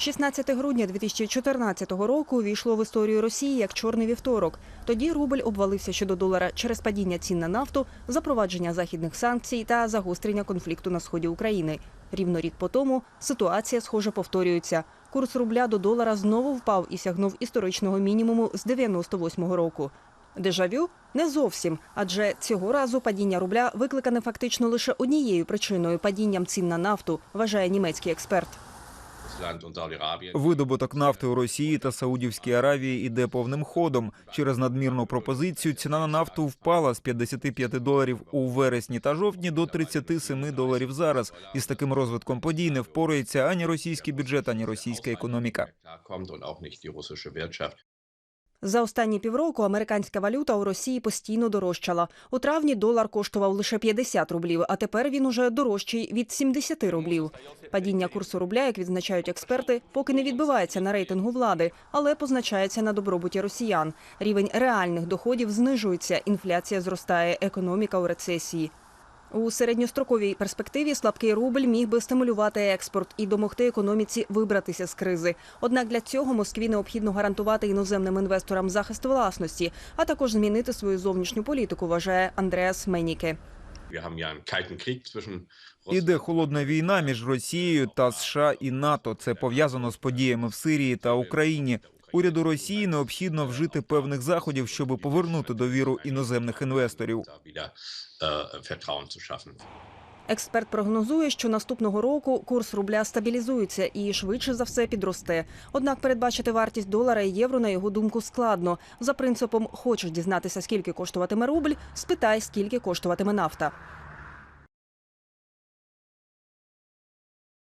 16 грудня 2014 року увійшло в історію Росії як чорний вівторок. Тоді рубль обвалився щодо долара через падіння цін на нафту, запровадження західних санкцій та загострення конфлікту на сході України. Рівно рік по тому ситуація схоже повторюється. Курс рубля до долара знову впав і сягнув історичного мінімуму з 98-го року. Дежавю не зовсім, адже цього разу падіння рубля викликане фактично лише однією причиною падінням цін на нафту, вважає німецький експерт. Видобуток нафти у Росії та Саудівській Аравії іде повним ходом. Через надмірну пропозицію ціна на нафту впала з 55 доларів у вересні та жовтні до 37 доларів зараз. І з таким розвитком подій не впорається ані російський бюджет, ані російська економіка. За останні півроку американська валюта у Росії постійно дорожчала. У травні долар коштував лише 50 рублів, а тепер він уже дорожчий від 70 рублів. Падіння курсу рубля, як відзначають експерти, поки не відбивається на рейтингу влади, але позначається на добробуті росіян. Рівень реальних доходів знижується, інфляція зростає, економіка у рецесії. У середньостроковій перспективі слабкий рубль міг би стимулювати експорт і домогти економіці вибратися з кризи. Однак для цього Москві необхідно гарантувати іноземним інвесторам захист власності, а також змінити свою зовнішню політику, вважає Андреас Меніке. Іде холодна війна між Росією та США і НАТО. Це пов'язано з подіями в Сирії та Україні. Уряду Росії необхідно вжити певних заходів, щоб повернути довіру іноземних інвесторів. Експерт прогнозує, що наступного року курс рубля стабілізується і швидше за все підросте. Однак передбачити вартість долара і євро на його думку складно. За принципом хочеш дізнатися, скільки коштуватиме рубль, спитай, скільки коштуватиме нафта.